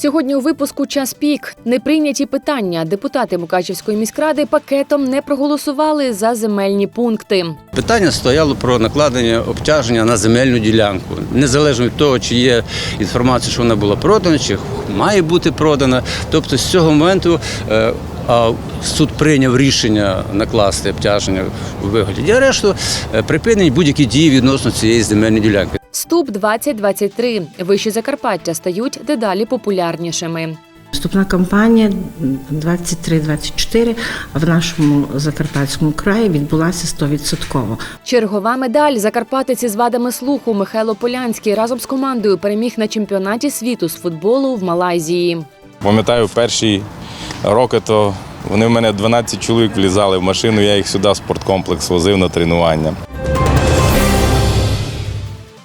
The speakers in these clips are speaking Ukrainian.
Сьогодні у випуску час пік неприйняті питання. Депутати Мукачівської міськради пакетом не проголосували за земельні пункти. Питання стояло про накладення обтяження на земельну ділянку, незалежно від того, чи є інформація, що вона була продана, чи має бути продана. Тобто з цього моменту е, а суд прийняв рішення накласти обтяження у вигляді арешту, е, припинить будь-які дії відносно цієї земельної ділянки. Ступ 2023 Вищі Закарпаття стають дедалі популярнішими. Вступна кампанія 23-24 в нашому Закарпатському краї відбулася 100%. Чергова медаль Закарпатець із вадами слуху Михайло Полянський разом з командою переміг на чемпіонаті світу з футболу в Малайзії. Пам'ятаю, перші роки то вони в мене 12 чоловік влізали в машину, я їх сюди в спорткомплекс возив на тренування.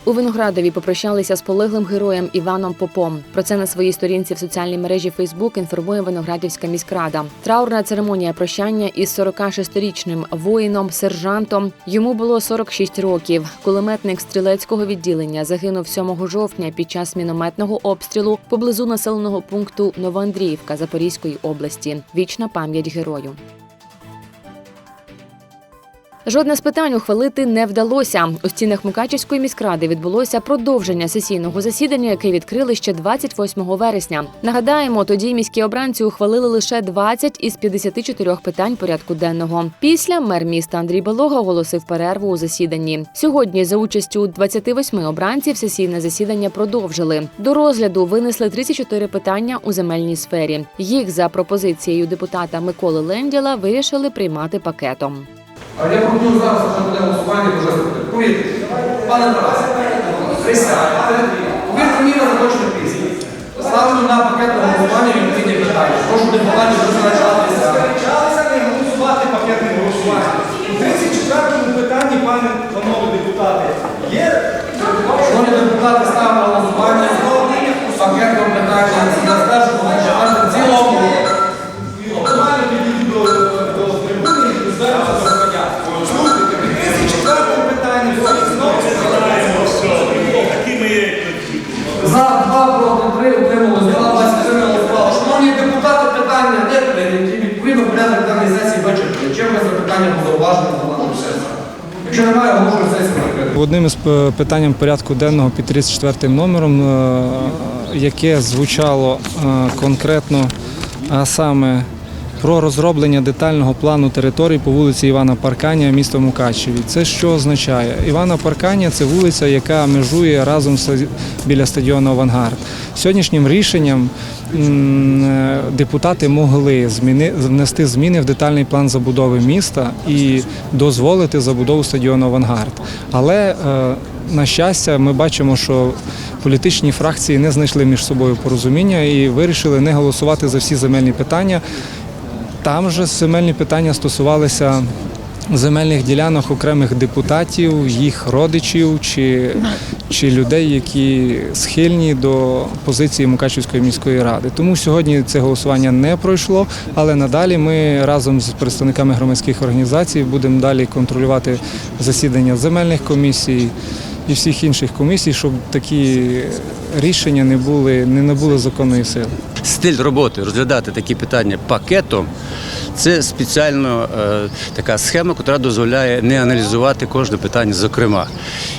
У Виноградові попрощалися з полеглим героєм Іваном Попом. Про це на своїй сторінці в соціальній мережі Фейсбук інформує Виноградівська міськрада. Траурна церемонія прощання із 46-річним воїном, сержантом. Йому було 46 років. Кулеметник стрілецького відділення загинув 7 жовтня під час мінометного обстрілу поблизу населеного пункту Новоандріївка Запорізької області. Вічна пам'ять герою. Жодне з питань ухвалити не вдалося. У стінах Мукачівської міськради відбулося продовження сесійного засідання, яке відкрили ще 28 вересня. Нагадаємо, тоді міські обранці ухвалили лише 20 із 54 питань порядку денного. Після мер міста Андрій Балога оголосив перерву у засіданні. Сьогодні за участю 28 обранців сесійне засідання продовжили. До розгляду винесли 34 питання у земельній сфері. Їх за пропозицією депутата Миколи Ленділа вирішили приймати пакетом. А я пропоную зараз вже буде голосування дуже Повірте, пане Тарасе, присягайте, повірте мені на заточне пісня. Ставлю на пакетне голосування відповідні питання. Прошу депутатів визначатися. Сперечалися не голосувати пакетне голосування. У 34-му питанні, пане панове депутати, є Шановні депутати, ставимо на голосування пакетне питання. Я скажу, що в цілому. нормально підійти до, до трибуни і звернутися до громадян. Слухайте, у 34-му питанні знову За два проти три утрималися, за 23 голосували. Шановні депутати, питання не прийняті. Відповідно, порядок даної сесії вичерпаний. По зауваження даної сесії? Якщо немає, оголошую сесію закрити. Одним із п- питанням порядку денного під 34 номером, е, яке звучало е, конкретно, а саме про розроблення детального плану території по вулиці Івана Парканія, міста Мукачеві. Це що означає? Івана Парканія це вулиця, яка межує разом біля стадіону Авангард. Сьогоднішнім рішенням е, депутати могли зміни, внести зміни в детальний план забудови міста і дозволити забудову стадіону Авангард. Але е, на щастя, ми бачимо, що політичні фракції не знайшли між собою порозуміння і вирішили не голосувати за всі земельні питання. Там же земельні питання стосувалися земельних ділянок окремих депутатів, їх родичів чи, чи людей, які схильні до позиції Мукачівської міської ради. Тому сьогодні це голосування не пройшло, але надалі ми разом з представниками громадських організацій будемо далі контролювати засідання земельних комісій і всіх інших комісій, щоб такі рішення не були не набули законної сили. Стиль роботи розглядати такі питання пакетом це спеціально е, така схема, яка дозволяє не аналізувати кожне питання зокрема.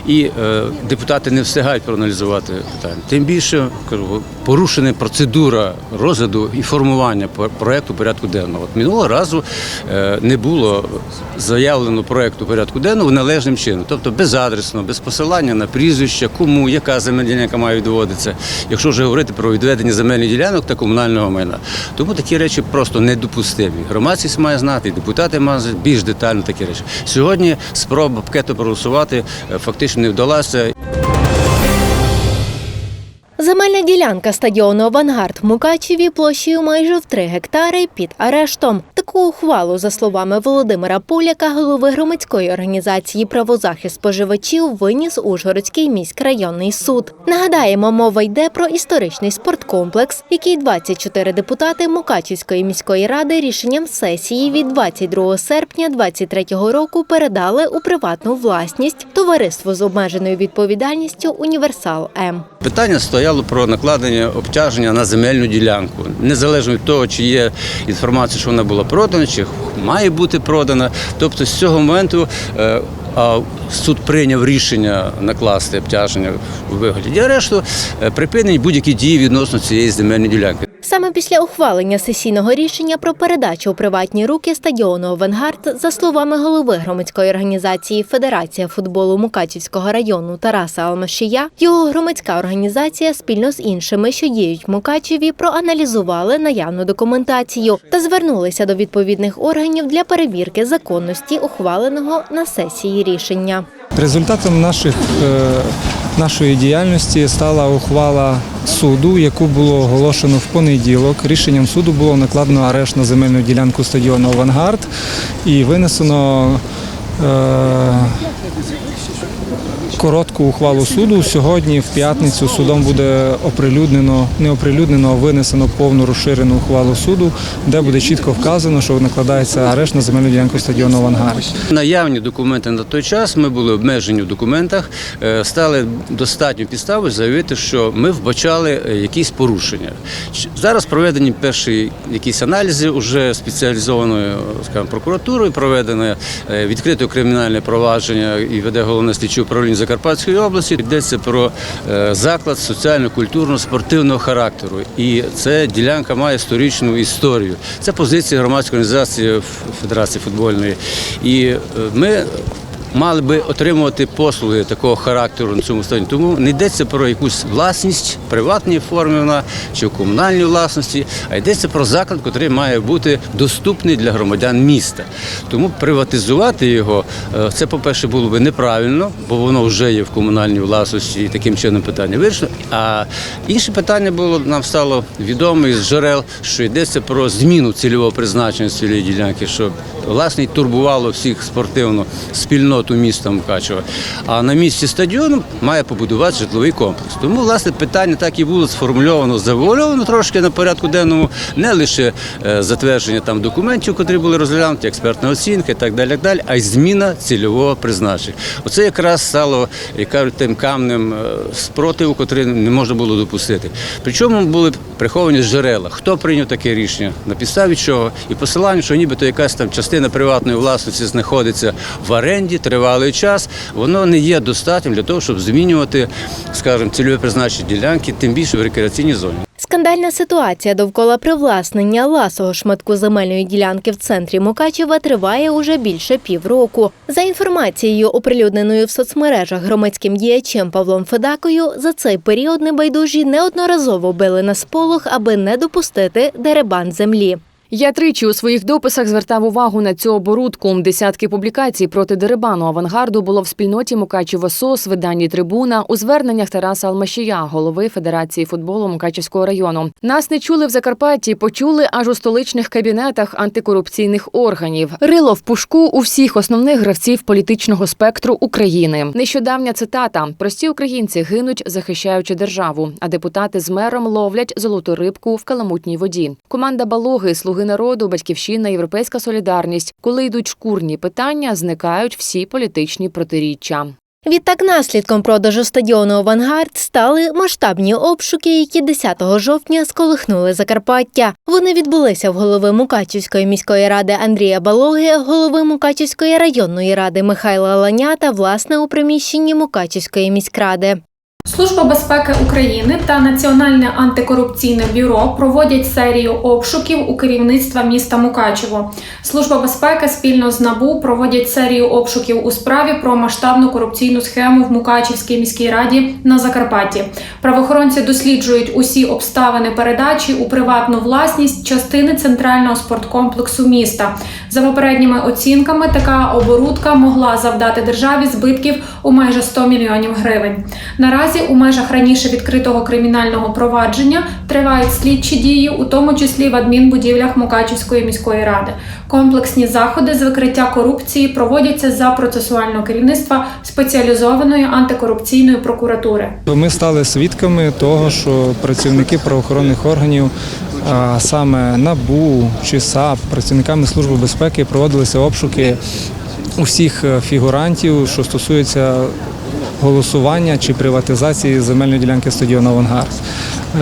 І е, депутати не встигають проаналізувати питання. Тим більше порушена процедура розгляду і формування проекту порядку денного. От минулого разу е, не було заявлено проекту порядку денного належним чином, тобто безадресно, без посилання на прізвище, кому, яка земельна ділянка має відводитися. Якщо вже говорити про відведення земельних ділянок та комунального майна. Тому такі речі просто недопустимі. Громадськість має знати, і депутати мають знати більш детально такі речі. Сьогодні спроба пакету проголосувати е, фактично не вдалася. Земельна ділянка стадіону Авангард в Мукачеві площею майже в 3 гектари під арештом. Таку ухвалу, за словами Володимира Поляка, голови громадської організації правозахист споживачів, виніс Ужгородський міськрайонний суд. Нагадаємо, мова йде про історичний спорткомплекс, який 24 депутати Мукачівської міської ради рішенням сесії від 22 серпня 2023 року передали у приватну власність товариство з обмеженою відповідальністю Універсал М. Питання стояло стояло про накладення обтяження на земельну ділянку, незалежно від того, чи є інформація, що вона була продана, чи має бути продана. Тобто з цього моменту е, суд прийняв рішення накласти обтяження у вигляді арешту, е, припинені будь-які дії відносно цієї земельної ділянки. Саме після ухвалення сесійного рішення про передачу у приватні руки стадіону «Авангард», за словами голови громадської організації Федерація футболу Мукачівського району Тараса Алмашія, його громадська організація спільно з іншими, що діють в Мукачеві, проаналізували наявну документацію та звернулися до відповідних органів для перевірки законності ухваленого на сесії рішення. Результатом наших, е, нашої діяльності стала ухвала суду, яку було оголошено в понеділок. Рішенням суду було накладено арешт на земельну ділянку стадіону Авангард і винесено е, коротку ухвалу суду. Сьогодні, в п'ятницю, судом буде оприлюднено, не оприлюднено, а винесено повну розширену ухвалу суду, де буде чітко вказано, що накладається арешт на земельну ділянку стадіону Авангард. Наявні документи на той час, ми були обмежені в документах, е, стали достатньо підстави заявити, що ми вбачали е, якісь порушення. Зараз проведені перші якісь аналізи уже спеціалізованою скажімо, прокуратурою, проведене е, відкрите кримінальне провадження і веде головне слідче управління Закарпатської області. Йдеться про е, заклад соціально-культурно спортивного характеру. І ця ділянка має сторічну історію. Це позиція громадської організації Федерації футбольної. І е, ми мали би отримувати послуги такого характеру на цьому стані. Тому не йдеться про якусь власність в приватній формі вона чи в комунальній власності, а йдеться про заклад, який має бути доступний для громадян міста. Тому приватизувати його е, це, по-перше, було би неправильно, бо воно вже є в комунальній власності і таким чином питання вирішено. А інше питання було нам стало відомо із джерел, що йдеться про зміну цільового призначення цієї ділянки, що власне турбувало всіх спортивну спільноту міста Мукачева. А на місці стадіону має побудувати житловий комплекс. Тому власне питання так і було сформульовано, завуальовано трошки на порядку денному, не лише е, затвердження там документів, котрі були розглянуті, експертна оцінка і так далі, так далі, а й зміна цільового призначення. Оце якраз стало, як кажуть, тим камнем е, спротиву, котрий не можна було допустити. Причому були приховані джерела. Хто прийняв таке рішення, на підставі чого, і посилання, що нібито якась там частина приватної власності знаходиться в оренді тривалий час, воно не є достатнім для того, щоб змінювати, скажімо, цільове призначення ділянки, тим більше в рекреаційній зоні. Скандальна ситуація довкола привласнення ласого шматку земельної ділянки в центрі Мукачева триває уже більше півроку. За інформацією, оприлюдненою в соцмережах громадським діячем Павлом Федакою, за цей період небайдужі неодноразово били на сполох, аби не допустити деребан землі. Я тричі у своїх дописах звертав увагу на цю оборудку. Десятки публікацій проти дерибану авангарду було в спільноті Мукачево СОС, виданні Трибуна, у зверненнях Тараса Алмашія, голови Федерації футболу Мукачевського району. Нас не чули в Закарпатті, почули аж у столичних кабінетах антикорупційних органів. Рило в пушку у всіх основних гравців політичного спектру України. Нещодавня цитата: прості українці гинуть, захищаючи державу, а депутати з мером ловлять золоту рибку в каламутній воді. Команда Балоги, Слуги народу, Батьківщина, Європейська солідарність. Коли йдуть шкурні питання, зникають всі політичні протиріччя. Відтак, наслідком продажу стадіону Авангард стали масштабні обшуки, які 10 жовтня сколихнули Закарпаття. Вони відбулися в голови Мукачівської міської ради Андрія Балоги, голови Мукачівської районної ради Михайла Ланя та власне у приміщенні Мукачівської міськради. Служба безпеки України та Національне антикорупційне бюро проводять серію обшуків у керівництва міста Мукачево. Служба безпеки спільно з НАБУ проводять серію обшуків у справі про масштабну корупційну схему в Мукачівській міській раді на Закарпатті. Правоохоронці досліджують усі обставини передачі у приватну власність частини центрального спорткомплексу міста. За попередніми оцінками, така оборудка могла завдати державі збитків у майже 100 мільйонів гривень. Наразі у межах раніше відкритого кримінального провадження тривають слідчі дії, у тому числі в адмінбудівлях Мукачівської міської ради. Комплексні заходи з викриття корупції проводяться за процесуального керівництва спеціалізованої антикорупційної прокуратури. Ми стали свідками того, що працівники правоохоронних органів, а саме НАБУ чи САП, працівниками Служби безпеки проводилися обшуки усіх е, фігурантів, що стосується голосування чи приватизації земельної ділянки стадіону Авангард.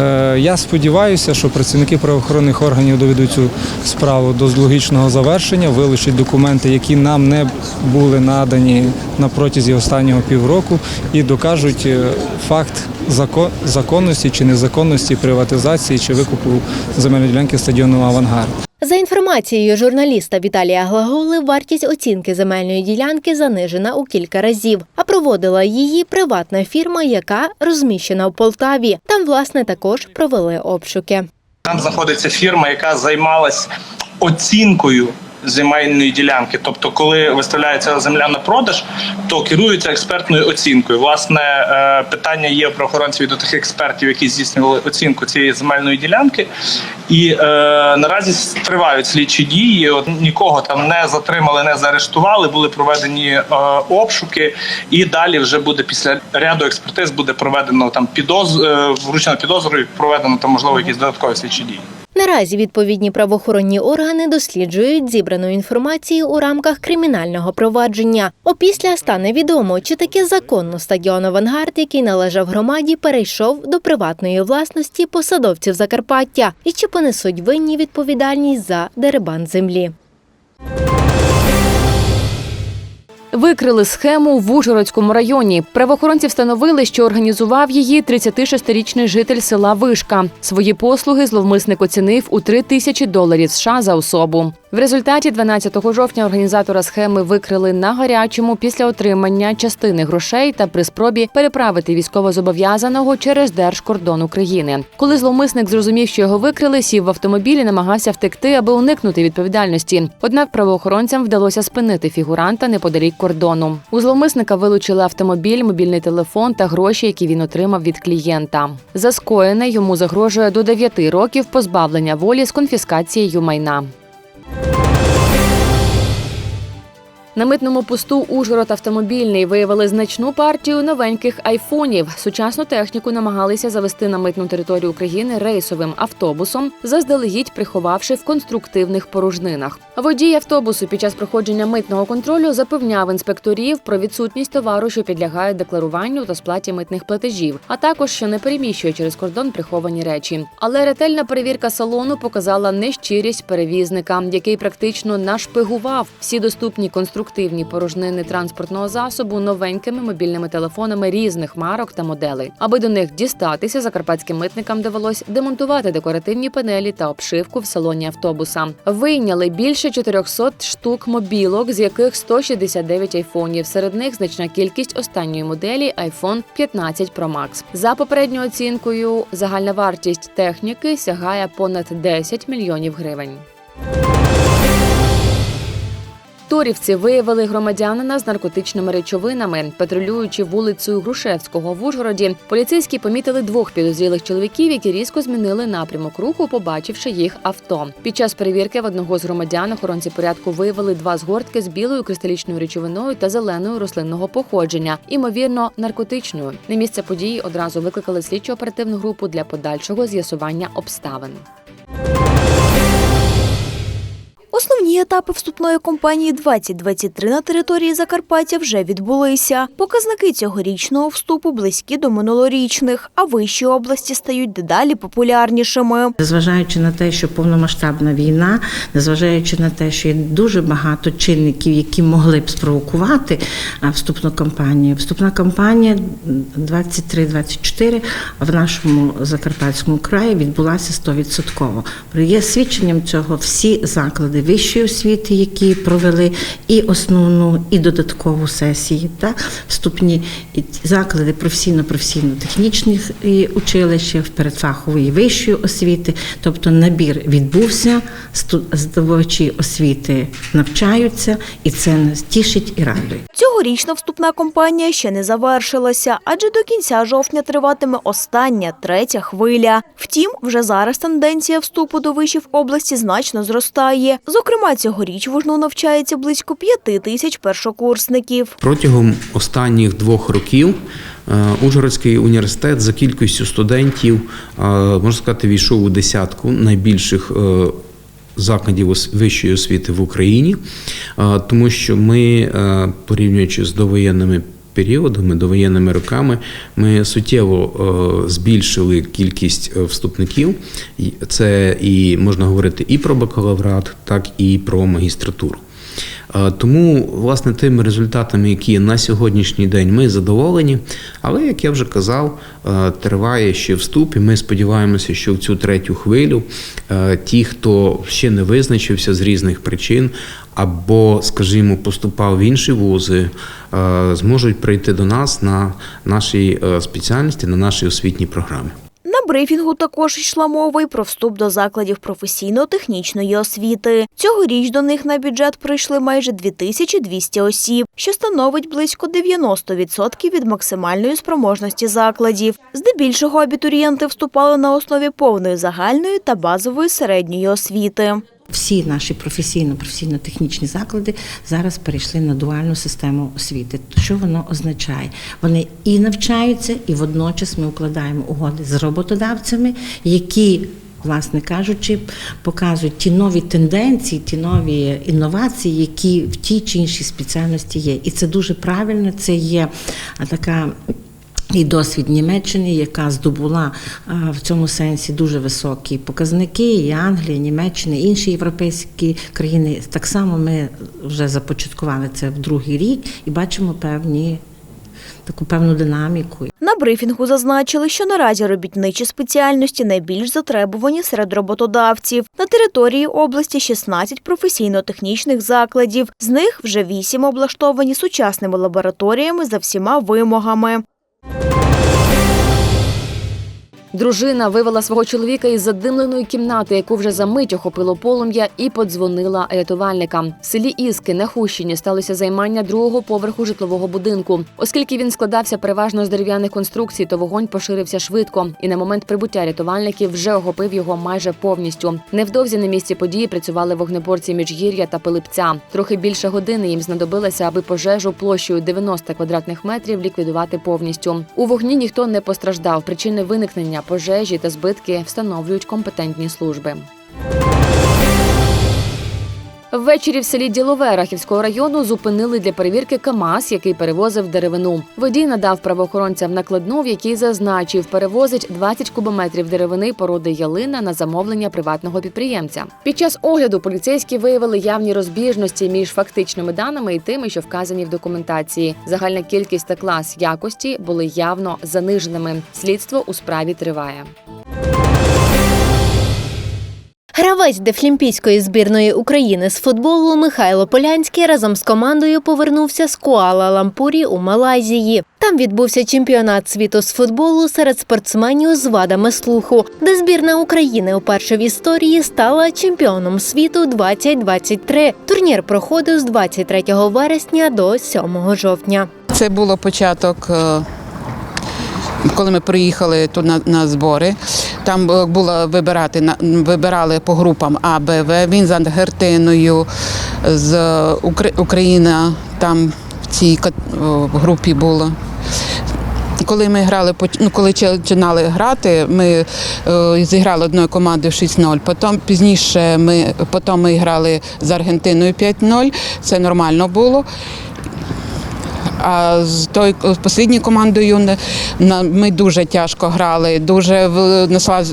Е, Я сподіваюся, що працівники правоохоронних органів доведуть цю справу до логічного завершення, вилучать документи, які нам не були надані на протязі останнього півроку, і докажуть е, факт законності чи незаконності приватизації чи викупу земельної ділянки стадіону Авангард. За інформацією журналіста Віталія Глаголи, вартість оцінки земельної ділянки занижена у кілька разів, а проводила її приватна фірма, яка розміщена в Полтаві. Там, власне, також провели обшуки. Там знаходиться фірма, яка займалась оцінкою земельної ділянки. Тобто, коли виставляється земля на продаж, то керуються експертною оцінкою. Власне, е, питання є у правоохоронців до тих експертів, які здійснювали оцінку цієї земельної ділянки. І е, наразі тривають слідчі дії. От нікого там не затримали, не заарештували. Були проведені е, обшуки, і далі вже буде після ряду експертиз буде проведено там підоз е, вручено підозру і проведено там можливо якісь додаткові слідчі дії. Наразі відповідні правоохоронні органи досліджують зібрану інформацію у рамках кримінального провадження. Опісля стане відомо, чи таки законно стадіон Авангард, який належав громаді, перейшов до приватної власності посадовців Закарпаття, і чи понесуть винні відповідальність за деребан землі. Викрили схему в Ужгородському районі. Правоохоронці встановили, що організував її 36-річний житель села Вишка. Свої послуги зловмисник оцінив у 3 тисячі доларів США за особу. В результаті 12 жовтня організатора схеми викрили на гарячому після отримання частини грошей та при спробі переправити військовозобов'язаного через держкордон України. Коли зловмисник зрозумів, що його викрили, сів в автомобіль і намагався втекти, аби уникнути відповідальності. Однак правоохоронцям вдалося спинити фігуранта неподалік кордону. У зловмисника вилучили автомобіль, мобільний телефон та гроші, які він отримав від клієнта. За скоєне йому загрожує до 9 років позбавлення волі з конфіскацією майна. На митному посту Ужгород автомобільний виявили значну партію новеньких айфонів. Сучасну техніку намагалися завести на митну територію України рейсовим автобусом, заздалегідь приховавши в конструктивних порожнинах. Водій автобусу під час проходження митного контролю запевняв інспекторів про відсутність товару, що підлягає декларуванню та сплаті митних платежів, а також що не переміщує через кордон приховані речі. Але ретельна перевірка салону показала нещирість перевізника, який практично нашпигував всі доступні конструктивні порожнини транспортного засобу новенькими мобільними телефонами різних марок та моделей. Аби до них дістатися, закарпатським митникам довелось демонтувати декоративні панелі та обшивку в салоні автобуса. Вийняли більше 400 штук мобілок, з яких 169 айфонів. Серед них значна кількість останньої моделі iPhone 15 Pro Max. За попередньою оцінкою, загальна вартість техніки сягає понад 10 мільйонів гривень. Турівці виявили громадянина з наркотичними речовинами. Патрулюючи вулицею Грушевського в Ужгороді, поліцейські помітили двох підозрілих чоловіків, які різко змінили напрямок руху, побачивши їх авто. Під час перевірки в одного з громадян охоронці порядку виявили два згортки з білою кристалічною речовиною та зеленою рослинного походження, імовірно, наркотичною. На місце події одразу викликали слідчо оперативну групу для подальшого з'ясування обставин. Основні етапи вступної кампанії 2023 на території Закарпаття вже відбулися. Показники цьогорічного вступу близькі до минулорічних, а вищі області стають дедалі популярнішими. Незважаючи на те, що повномасштабна війна, незважаючи на те, що є дуже багато чинників, які могли б спровокувати вступну кампанію. Вступна кампанія 23-24 в нашому Закарпатському краї відбулася 100%. Є свідченням цього всі заклади вищої освіти, які провели і основну, і додаткову сесії, та вступні заклади професійно-професійно-технічних і училища, передфахової вищої освіти. Тобто набір відбувся, здобувачі освіти навчаються, і це нас тішить і радує. Цьогорічна вступна кампанія ще не завершилася, адже до кінця жовтня триватиме остання третя хвиля. Втім, вже зараз тенденція вступу до вишів області значно зростає. Зокрема, цьогоріч в Ужну навчається близько п'яти тисяч першокурсників. Протягом останніх двох років е, Ужгородський університет за кількістю студентів, е, можна сказати, війшов у десятку найбільших е, закладів вищої освіти в Україні, тому що ми, порівнюючи з довоєнними періодами, довоєнними роками, ми суттєво е, збільшили кількість е, вступників. Це і можна говорити і про бакалаврат, так і про магістратуру. Е, Тому, власне, тими результатами, які на сьогоднішній день ми задоволені, але, як я вже казав, триває ще вступ, і ми сподіваємося, що в цю третю хвилю ті, хто ще не визначився з різних причин, або, скажімо, поступав в інші вузи, е, зможуть прийти до нас на нашій е, спеціальності, на нашій освітній програмі. На брифінгу також йшла мова й про вступ до закладів професійно-технічної освіти. Цьогоріч до них на бюджет прийшли майже 2200 осіб, що становить близько 90% від максимальної спроможності закладів. Здебільшого абітурієнти вступали на основі повної загальної та базової середньої освіти. Всі наші професійно-професійно-технічні заклади зараз перейшли на дуальну систему освіти. Що воно означає? Вони і навчаються, і водночас ми укладаємо угоди з роботодавцями, які Власне кажучи, показують ті нові тенденції, ті нові інновації, які в тій чи іншій спеціальності є. І це дуже правильно. Це є така і досвід Німеччини, яка здобула е, в цьому сенсі дуже високі показники, і Англія, Німеччина, інші європейські країни. Так само ми вже започаткували це в другий рік і бачимо певні таку певну динаміку. На брифінгу зазначили, що наразі робітничі спеціальності найбільш затребувані серед роботодавців. На території області 16 професійно-технічних закладів. З них вже 8 облаштовані сучасними лабораторіями за всіма вимогами. Дружина вивела свого чоловіка із задимленої кімнати, яку вже за мить охопило полум'я, і подзвонила рятувальникам. В селі Іски на Хущині сталося займання другого поверху житлового будинку. Оскільки він складався переважно з дерев'яних конструкцій, то вогонь поширився швидко, і на момент прибуття рятувальників вже охопив його майже повністю. Невдовзі на місці події працювали вогнеборці Міжгір'я та Пилипця. Трохи більше години їм знадобилося, аби пожежу площею 90 квадратних метрів ліквідувати повністю. У вогні ніхто не постраждав. Причини виникнення пожежі та збитки встановлюють компетентні служби. Ввечері в селі Ділове Рахівського району зупинили для перевірки КАМАЗ, який перевозив деревину. Водій надав правоохоронцям накладну, в якій зазначив, перевозить 20 кубометрів деревини породи ялина на замовлення приватного підприємця. Під час огляду поліцейські виявили явні розбіжності між фактичними даними і тими, що вказані в документації. Загальна кількість та клас якості були явно заниженими. Слідство у справі триває. Гравець дефлімпійської збірної України з футболу Михайло Полянський разом з командою повернувся з Куала-Лампурі у Малайзії. Там відбувся чемпіонат світу з футболу серед спортсменів з вадами слуху, де збірна України уперше в історії стала чемпіоном світу 2023. Турнір проходив з 23 вересня до 7 жовтня. Це було початок, е, коли ми приїхали тут на, на збори. Там було вибирати вибирали по групам А, Б, В. Він з Аргентиною, з Україна там в цій групі було. Коли ми грали, ну, коли починали грати, ми е, зіграли одною командою 6-0. Потім пізніше ми, потім ми грали з Аргентиною 5-0. Це нормально було. А з той з послідньою командою ми дуже тяжко грали, дуже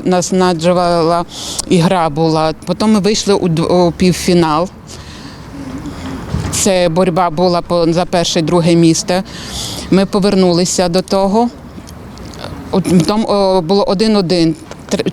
наснаджувала ігра була. Потім ми вийшли у, півфінал. Це боротьба була за перше, друге місце. Ми повернулися до того. Потім було один-один.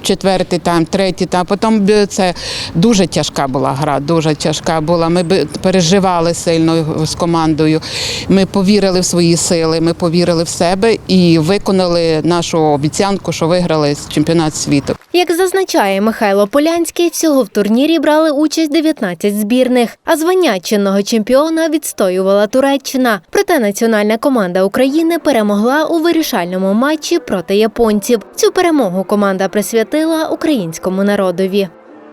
Четвертий там, третій там. Потім це дуже тяжка була гра, дуже тяжка була. Ми переживали сильно з командою. Ми повірили в свої сили, ми повірили в себе і виконали нашу обіцянку, що виграли чемпіонат світу. Як зазначає Михайло Полянський, всього в турнірі брали участь 19 збірних, а звання чинного чемпіона відстоювала Туреччина. Проте національна команда України перемогла у вирішальному матчі проти японців. Цю перемогу команда присвятила українському народові.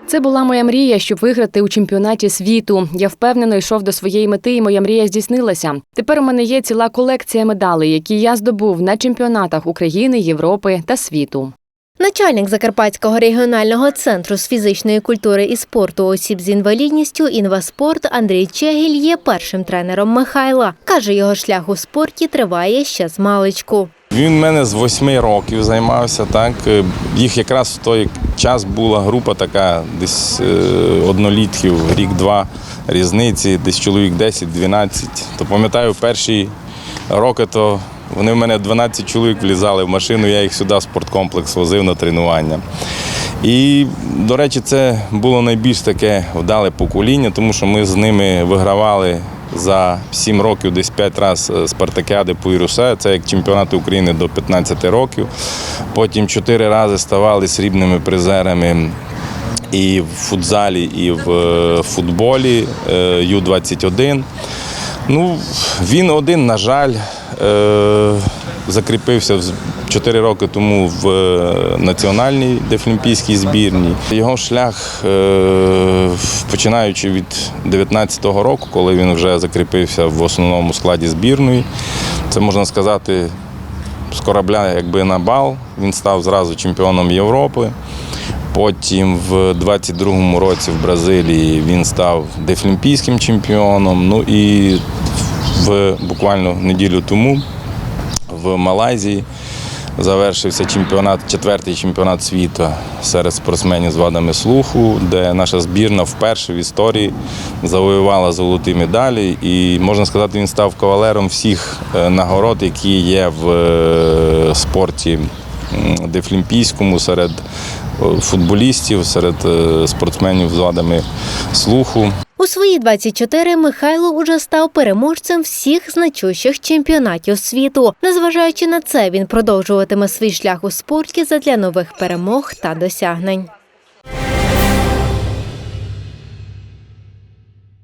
Це була моя мрія, щоб виграти у чемпіонаті світу. Я впевнено йшов до своєї мети, і моя мрія здійснилася. Тепер у мене є ціла колекція медалей, які я здобув на чемпіонатах України, Європи та світу. Начальник Закарпатського регіонального центру з фізичної культури і спорту осіб з інвалідністю «Інваспорт» Андрій Чегіль є першим тренером Михайла. Каже, його шлях у спорті триває ще з маличку. Він в мене з восьми років займався. Так Е, їх якраз в той час була група така, десь е, однолітків, рік-два різниці, десь чоловік 10-12. То пам'ятаю, перші роки то вони в мене 12 чоловік влізали в машину, я їх сюди в спорткомплекс возив на тренування. І, до речі, це було найбільш таке вдале покоління, тому що ми з ними вигравали за 7 років десь 5 разів спартакіади по Ірусе, це як чемпіонати України до 15 років. Потім 4 рази ставали срібними призерами і в футзалі, і в е, футболі е, Ю-21. Ну, він один, на жаль, е, закріпився 4 роки тому в е, національній дефлімпійській збірні. Його шлях, е, починаючи від 19-го року, коли він вже закріпився в основному складі збірної, це можна сказати з корабля якби на бал. Він став зразу чемпіоном Європи. Потім в 22-му році в Бразилії він став дефлімпійським чемпіоном. Ну і в буквально неділю тому в Малайзії завершився чемпіонат, четвертий чемпіонат світу серед спортсменів з вадами слуху, де наша збірна вперше в історії завоювала золоті медалі. І можна сказати, він став кавалером всіх е, нагород, які є в е, спорті дефлімпійському серед е, футболістів, серед спортсменів з вадами слуху. У свої 24 Михайло уже став переможцем всіх значущих чемпіонатів світу. Незважаючи на це, він продовжуватиме свій шлях у спорті задля нових перемог та досягнень.